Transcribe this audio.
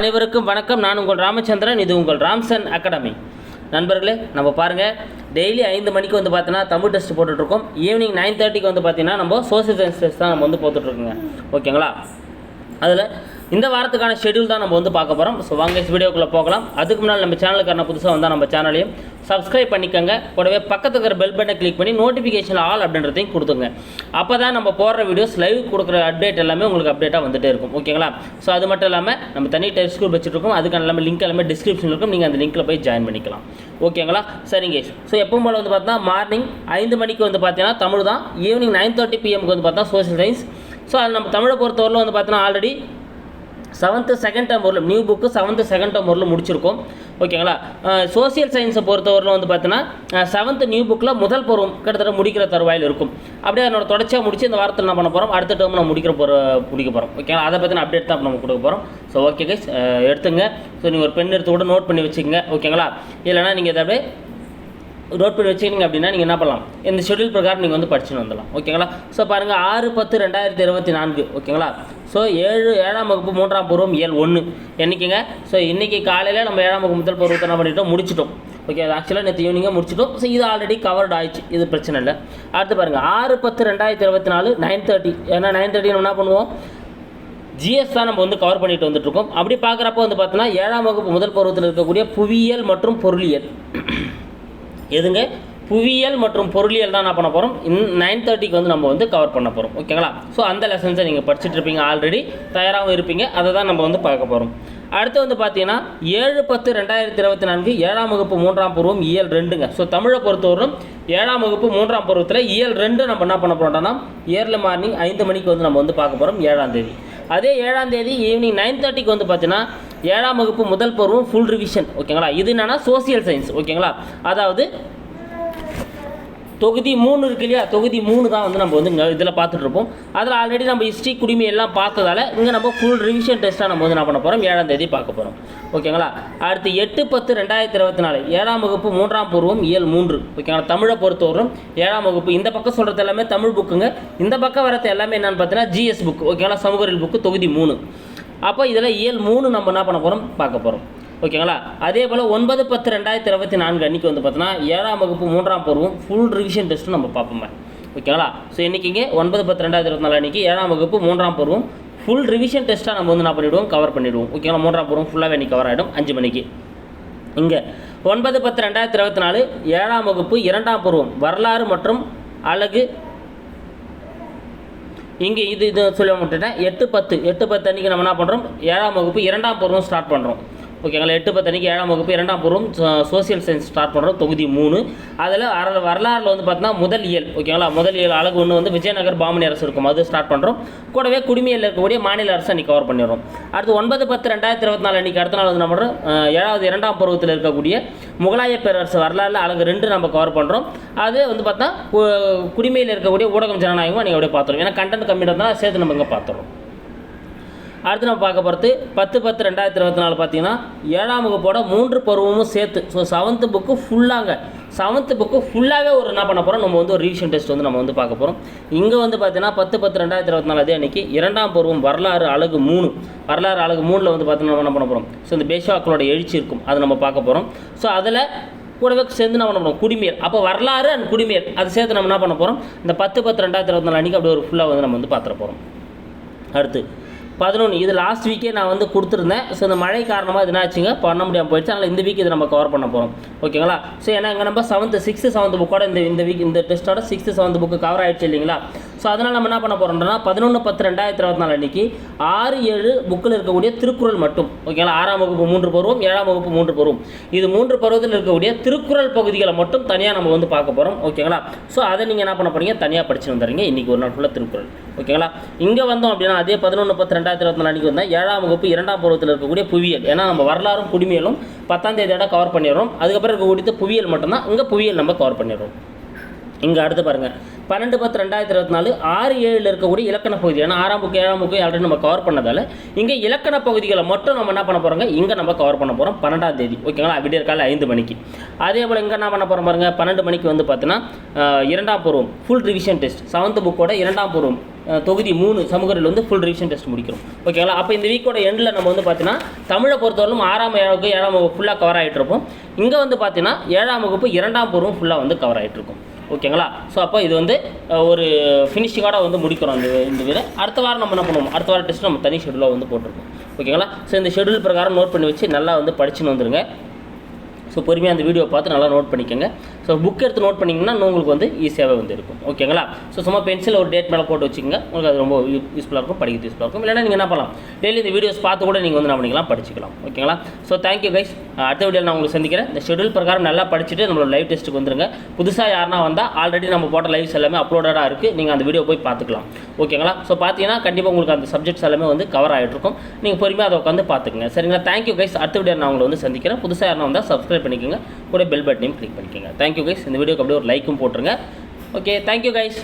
அனைவருக்கும் வணக்கம். நான் உங்கள் ராமச்சந்திரன். இது உங்கள் ராம்சன் அகாடமி. நண்பர்களே நம்ம பாருங்கள் டெய்லி ஐந்து மணிக்கு வந்து பார்த்தீங்கன்னா தமிழ் டெஸ்ட் போட்டுட்ருக்கோம். ஈவினிங் நைன் தேர்ட்டிக்கு வந்து பார்த்தீங்கன்னா நம்ம சோசியல் சயின்ஸ் டெஸ்ட் தான் நம்ம வந்து போட்டுட்ருக்கோங்க. ஓகேங்களா? அதில் இந்த வாரத்துக்கான ஷெடியூல் தான் நம்ம வந்து பார்க்க போகிறோம் ஸோ வாங்க வீடியோக்குள்ளே போகலாம். அதுக்கு முன்னால் நம்ம சேனலுக்கான புதுசாக வந்தால் நம்ம சேனலையும் சப்ஸ்கிரைப் பண்ணிக்கோங்க. கூடவே பக்கத்துக்கு இருக்கிற பெல் பட்டனை கிளிக் பண்ணி நோட்டிஃபிகேஷன் ஆல் அப்படின்றதையும் கொடுத்துங்க அப்போ தான் நம்ம போடுற வீடியோஸ் லைவ் கொடுக்குற அப்டேட் எல்லாமே உங்களுக்கு அப்டேட்டாக வந்துட்டே இருக்கும். ஓகேங்களா? ஸோ அது மட்டும் இல்லாமல் நம்ம தனி டெஸ்ட் குரூப் வச்சுருக்கோம். அதுக்கான எல்லாமே லிங்க் எல்லாமே டிஸ்கிரிப்ஷன் இருக்கும். நீங்கள் அந்த லிங்க்கில் போய் ஜாயின் பண்ணிக்கலாம். ஓகேங்களா? சரிங்க ஸோ எப்பவும் போல் வந்து பார்த்தா மார்னிங் ஐந்து மணிக்கு வந்து பார்த்தீங்கன்னா தமிழ் தான். ஈவினிங் நைன் தேர்ட்டி பிஎம்க்கு வந்து பார்த்தா சோஷியல் சயின்ஸ் ஸோ அது நம்ம தமிழை பொறுத்தவரையில் வந்து பார்த்தீங்கன்னா ஆல்ரெடி செவன்த்து செகண்ட் டேர்ம் வரலும் new book seventh second term வரலும் முடிச்சிருக்கோம். ஓகேங்களா சோசியல் சயின்ஸை பொறுத்தவரையில் வந்து பார்த்தீங்கன்னா செவன்த்து நியூ புக்கில் முதல் பருவம் கிட்டத்தட்ட முடிக்கிற தருவாயில் இருக்கும். அப்படியே அதனோட தொடர்ச்சியாக முடிச்சு இந்த வாரத்தில் என்ன பண்ண போகிறோம் அடுத்த டேர்ம் நம்ம முடிக்கிற போகிற முடிக்க போகிறோம் ஓகேங்களா அதை பற்றின அப்டேட் தான் நம்ம கொடுக்க போகிறோம் ஸோ ஓகே கைஸ் எடுத்துங்க. ஸோ நீங்கள் ஒரு பெண் எடுத்து கூட நோட் பண்ணி வச்சுக்கோங்க. ஓகேங்களா இல்லைனா நீங்கள் இதை அப்படியே நோட் பண்ணி வச்சுக்கிங்க அப்படின்னா நீங்கள் என்ன பண்ணலாம்? இந்த ஷெட்யூல் பிரகாரம் நீங்கள் வந்து படிச்சுன்னு வந்துடலாம். ஓகேங்களா? ஸோ பாருங்கள் ஆறு பத்து ரெண்டாயிரத்தி இருபத்தி நான்கு. ஓகேங்களா? ஸோ ஏழு ஏழாம் வகுப்பு மூன்றாம் பருவம் ஏழு ஒன்று என்றைக்குங்க ஸோ இன்றைக்கி காலையில் நம்ம ஏழாம் வகுப்பு முதல் பருவத்தை என்ன பண்ணிட்டோம்? முடிச்சிட்டோம். ஓகே அது ஆக்சுவலாக நேற்று ஈவினிங்காக முடிச்சிட்டோம். ஸோ இது ஆல்ரெடி கவர்ட் ஆயிடுச்சு. இது பிரச்சனை இல்லை. அடுத்து பாருங்கள் ஆறு பத்து ரெண்டாயிரத்தி இருபத்தி நாலு நைன் தேர்ட்டி ஏன்னா நைன் தேர்ட்டி நம்ம என்ன பண்ணுவோம்? ஜிஎஸ் தான் நம்ம வந்து கவர் பண்ணிட்டு வந்துட்டுருக்கோம் அப்படி பார்க்குறப்ப வந்து பார்த்தோன்னா ஏழாம் வகுப்பு முதல் பருவத்தில் இருக்கக்கூடிய புவியியல் மற்றும் பொருளியல். எதுங்க? புவியியல் மற்றும் பொருளியல் தான் என்ன பண்ண போகிறோம் இன் நைன் தேர்ட்டிக்கு வந்து நம்ம வந்து கவர் பண்ண போகிறோம் ஓகேங்களா ஸோ அந்த லெசன்ஸை நீங்கள் படிச்சுட்டு இருப்பீங்க ஆல்ரெடி தயாராகவும் இருப்பீங்க. அதை தான் நம்ம வந்து பார்க்க போகிறோம் அடுத்து வந்து பார்த்தீங்கன்னா ஏழு பத்து ரெண்டாயிரத்தி இருபத்தி நான்கு ஏழாம் வகுப்பு மூன்றாம் பருவம் இயல் ரெண்டுங்க. ஸோ தமிழை பொறுத்தவரையும் ஏழாம் வகுப்பு மூன்றாம் பருவத்தில் இயல் ரெண்டு நம்ம என்ன பண்ண போகிறோம்னா இயர்லி மார்னிங் ஐந்து மணிக்கு வந்து நம்ம வந்து பார்க்க போகிறோம் ஏழாம் தேதி. அதே ஏழாம் தேதி ஈவினிங் நைன் தேர்ட்டிக்கு வந்து பார்த்தீங்கன்னா ஏழாம் வகுப்பு முதல் பருவம் ஃபுல் ரிவிஷன் ஓகேங்களா இது என்னென்னா சோசியல் சயின்ஸ் ஓகேங்களா அதாவது தொகுதி மூணு இருக்கு இல்லையா? தொகுதி மூணு தான் வந்து நம்ம வந்து இங்கே இதில் பார்த்துட்டு இருப்போம். அதில் ஆல்ரெடி நம்ம ஹிஸ்ட்ரி குடிமை எல்லாம் பார்த்ததால இங்கே நம்ம ஃபுல் ரிவிஷன் டெஸ்ட்டாக நம்ம வந்து என்ன பண்ண போகிறோம் ஏழாம் தேதி பார்க்க போகிறோம் ஓகேங்களா? அடுத்து எட்டு பத்து ரெண்டாயிரத்தி இருபத்தி நாலு. ஏழாம் வகுப்பு மூன்றாம் பூர்வம் இயல் மூன்று. ஓகேங்களா? தமிழை பொறுத்தவரைக்கும் ஏழாம் வகுப்பு. இந்த பக்கம் சொல்கிறது எல்லாமே தமிழ் புக்குங்க இந்த பக்கம் வரது எல்லாமே என்னென்னு பார்த்தீங்கன்னா ஜிஎஸ் புக் ஓகேங்களா? சமூகரியல் புக்கு தொகுதி மூணு. அப்போ இதில் இயல் மூணு நம்ம என்ன பண்ண போகிறோம் பார்க்க போகிறோம் ஓகேங்களா? அதே போல் ஒன்பது பத்து ரெண்டாயிரத்தி இருபத்தி நான்கு அன்றைக்கி வந்து பார்த்தோன்னா ஏழாம் வகுப்பு மூன்றாம் பருவம் ஃபுல் ரிவிஷன் டெஸ்ட்டு நம்ம பார்ப்போம். ஓகேங்களா? ஸோ இன்றைக்கிங்க ஒன்பது பத்து ரெண்டாயிரத்தி இருபத்தி நாலு அன்றைக்கி ஏழாம் வகுப்பு மூன்றாம் பருவம் ஃபுல் ரிவிஷன் டெஸ்ட்டாக நம்ம வந்து என்ன பண்ணிவிடுவோம் கவர் பண்ணிவிடுவோம் ஓகேங்களா? மூன்றாம் பருவம் ஃபுல்லாகவே இன்றைக்கி கவர் ஆகிடும் அஞ்சு மணிக்கு. இங்கே ஒன்பது பத்து ரெண்டாயிரத்தி இருபத்தி நாலு ஏழாம் வகுப்பு இரண்டாம் பருவம் வரலாறு மற்றும் அழகு. இங்கே இது இது சொல்ல மாட்டேன் எட்டு பத்து. எட்டு பத்து அன்றைக்கி நம்ம என்ன பண்ணுறோம் ஏழாம் வகுப்பு இரண்டாம் பருவம் ஸ்டார்ட் பண்ணுறோம் ஓகேங்களா? எட்டு பத்து அன்றைக்கி ஏழாம் வகுப்பு இரண்டாம் பருவம் சோசியல் சயின்ஸ் ஸ்டார்ட் பண்ணுறோம் தொகுதி மூணு. அதில் அர வரலாறில் வந்து பார்த்தீங்கன்னா முதல் இயல் ஓகேங்களா? முதல் இயல் அழகு ஒன்று வந்து விஜயநகர் பாமணி அரசு இருக்கும். அது ஸ்டார்ட் பண்ணுறோம் கூடவே குடிமையில் இருக்கக்கூடிய மாநில அரசு அன்றைக்கி கவர் பண்ணிடுறோம். அடுத்து ஒன்பது பத்து ரெண்டாயிரத்தி இருபத்தி நாலு அன்றைக்கி அடுத்த நாள் வந்து நம்ம ஏழாவது இரண்டாம் பருவத்தில் இருக்கக்கூடிய முகலாய பேரரசு வரலாறில் அழகு ரெண்டு நம்ம கவர் பண்ணுறோம் அது வந்து பார்த்தா குடிமையில் இருக்கக்கூடிய ஊடகம் ஜனநாயகம் நீங்கள் அப்படியே பார்த்துருவோம். ஏன்னா கண்டென்ட் கம்மியாக இருந்தால் சேர்த்து நம்ம இங்கே பார்த்துறோம் அடுத்து நம்ம பார்க்க போகிறது பத்து பத்து ரெண்டாயிரத்தி இருபத்தி நாலு பார்த்தீங்கன்னா ஏழாம் வகுப்போட மூன்று பருவமும் சேர்த்து. ஸோ செவன்த்து புக்கு ஃபுல்லாங்க செவன்த்து புக்கு ஃபுல்லாகவே ஒரு என்ன பண்ண போகிறோம் நம்ம வந்து ஒரு ரிவிஷன் டெஸ்ட் வந்து நம்ம வந்து பார்க்க போகிறோம் இங்கே வந்து பார்த்தீங்கன்னா பத்து பத்து ரெண்டாயிரத்தி இருபத்தி நாலு அதே அன்றைக்கி இரண்டாம் பருவம் வரலாறு அழகு மூணு. வரலாறு அழகு மூணில் வந்து பார்த்தீங்கன்னா நம்ம என்ன பண்ண போகிறோம் ஸோ இந்த பேஷாக்களோட எழுச்சி இருக்கும். அதை நம்ம பார்க்க போகிறோம் ஸோ அதில் கூடவே சேர்ந்து நம்ம என்ன பண்ணுவோம் குடிமையல். அப்போ வரலாறு அண்ட் குடிமையல். அது சேர்த்து நம்ம என்ன பண்ண போகிறோம் இந்த பத்து பத்து ரெண்டாயிரத்தி இருபத்தி நாலு அன்றைக்கி அப்படி ஒரு ஃபுல்லாக வந்து நம்ம வந்து பார்த்துட போகிறோம் அடுத்து பதினொன்று இது லாஸ்ட் வீக்கே நான் வந்து கொடுத்துருந்தேன். ஸோ இந்த மழை காரணமாக இது என்னாச்சுங்க? பண்ண முடியாமல் போயிடுச்சு. அதனால் இந்த வீக் இதை நம்ம கவர் பண்ண போகிறோம் ஓகேங்களா ஸோ ஏன்னா இங்கே நம்ம செவன்த்து சிக்ஸ்த்து செவன்த் புக்கோட இந்த இந்த வீக் இந்த டெஸ்ட்டோட சிக்ஸ்த்து செவன்த் புக்கு கவர் ஆகிடுச்சு இல்லைங்களா? ஸோ அதனால் நம்ம என்ன பண்ண போகிறோம்னா பதினொன்று பத்து ரெண்டாயிரத்தி இருபத்தி நாலு அன்றைக்கி ஆறு ஏழு புக்கில் இருக்கக்கூடிய திருக்குறள் மட்டும். ஓகேங்களா ஆறாம் வகுப்பு மூன்று பருவம் ஏழாம் வகுப்பு மூன்று பருவம். இது மூன்று பருவத்தில் இருக்கக்கூடிய திருக்குறள் பகுதிகளை மட்டும் தனியாக நம்ம வந்து பார்க்க போகிறோம் ஓகேங்களா ஸோ அதை நீங்கள் என்ன பண்ண போகிறீங்க தனியாக படிச்சு வந்துடுறீங்க. இன்றைக்கி ஒரு நாள் ஃபுல்லாக திருக்குறள். ஓகேங்களா இங்கே வந்தோம் அப்படின்னா அதே பதினொன்று பத்து ரெண்டாயிரத்தி இருபத்தி நாலு அன்றைக்கி வந்தால் ஏழாம் வகுப்பு இரண்டாம் பருவத்தில் இருக்கக்கூடிய புவியியல். ஏன்னா நம்ம வரலாறும் குடிமையிலும் பத்தாம் தேதியோட கவர் பண்ணிடுறோம். அதுக்கப்புறம் இருக்கக்கூடிய புவியியல் மட்டும்தான். இங்கே புவியியல் நம்ம கவர் பண்ணிடுறோம். இங்கே அடுத்து பாருங்கள் பன்னெண்டு பத்து ரெண்டாயிரத்தி இருபத்தி நாலு ஆறு ஏழில் இருக்கக்கூடிய இலக்கண பகுதி. ஏன்னா ஆறாம் புக்கு ஏழாம் புக்கு ஆல்ரெடி நம்ம கவர் பண்ணதால் இங்கே இலக்கண பகுதிகளை மட்டும் நம்ம என்ன பண்ண போகிறோங்க இங்கே நம்ம கவர் பண்ண போகிறோம் பன்னெண்டாம் தேதி. ஓகேங்களா விடியற் காலை ஐந்து மணிக்கு. அதே போல் இங்கே என்ன பண்ண போகிறோம் பாருங்கள் பன்னெண்டு மணிக்கு வந்து பார்த்தீங்கன்னா இரண்டாம் பருவம் ஃபுல் ரிவிஷன் டெஸ்ட் செவன்த் புக்கோட இரண்டாம் பருவம் தொகுதி மூணு சமூகத்தில் வந்து ஃபுல் ரிவிஷன் டெஸ்ட் முடிக்கிறோம். ஓகேங்களா அப்போ இந்த வீக்கோட எண்டில் நம்ம வந்து பார்த்தீங்கன்னா தமிழை பொறுத்தவரைக்கும் ஆறாம் ஏழாவுக்கு ஏழாம் வகுப்பு ஃபுல்லாக கவர் ஆகிட்டு இருப்போம் இங்கே வந்து பார்த்தீங்கன்னா ஏழாம் வகுப்பு இரண்டாம் பருவம் ஃபுல்லாக வந்து கவர் ஆகிட்டு இருக்கும் ஓகேங்களா? ஸோ அப்போ இது வந்து ஒரு ஃபினிஷிங்கோட வந்து முடிக்கிறோம் இந்த இந்த வீடு. அடுத்த வாரம் நம்ம என்ன பண்ணுவோம்? அடுத்த வாரம் டெஸ்ட் நம்ம தனி ஷெடியூலாக வந்து போட்டிருக்கோம். ஓகேங்களா? ஸோ இந்த ஷெடியூல் பிரகாரம் நோட் பண்ணி வச்சு நல்லா வந்து படிச்சுன்னு வந்துருங்க. ஸோ பொறுமையாக அந்த வீடியோ பார்த்து நல்லா நோட் பண்ணிக்கோங்க. ஸோ புக் எடுத்து நோட் பண்ணிங்கன்னா உங்களுக்கு வந்து ஈஸியாகவே வந்து இருக்கும். ஓகேங்களா ஸோ சும்மா பென்சில் ஒரு டேட் மேலே போட்டு வச்சுக்கோங்க. உங்களுக்கு அது ரொம்ப யூஸ்ஃபுல்லாக இருக்கும் படிக்க யூஸ்ஃபுல்லாக இருக்கும். இல்லைனா நீங்கள் என்ன பண்ணலாம்? டெய்லி இந்த வீடியோஸ் பார்த்து கூட நீங்கள் வந்து என்ன பண்ணிக்கலாம்? படிச்சுக்கலாம். ஓகேங்களா ஸோ தேங்க்யூ கைஸ் அடுத்த வீடியோ நான் உங்களுக்கு சந்திக்கிறேன். இந்த ஷெடியூல் பிரகாரம் நல்லா படிச்சுட்டு நம்மளோட லைவ் டெஸ்ட்டுக்கு வந்துருங்க. புதுசாக யாருனா வந்தால் ஆல்ரெடி நம்ம போட்ட லைவ்ஸ் எல்லாமே அப்லோடடாக இருக்குது நீங்கள் அந்த வீடியோ போய் பார்த்துக்கலாம். ஓகேங்களா? ஸோ பார்த்தீங்கன்னா கண்டிப்பாக உங்களுக்கு அந்த சப்ஜெக்ட்ஸ் எல்லாமே வந்து கவர் ஆகிட்டுருக்கும் நீங்கள் பொறுமையாக அதை உட்காந்து பார்த்துக்குங்க சரிங்களா? தேங்க்யூ கைஸ் அடுத்த வீடியோ நான் உங்களை வந்து சந்திக்கிறேன். புதுசாக யாரும் வந்தால் சப்ஸ்கிரைப் பண்ணிக்கோங்க. கூட பெல் பட்டனையும் கிளிக் பண்ணிக்கோங்க. தேங்க்யூ கைஸ் இந்த வீடியோக்கு அப்படியே ஒரு லைக்கும் போட்டுருங்க. Okay thank you guys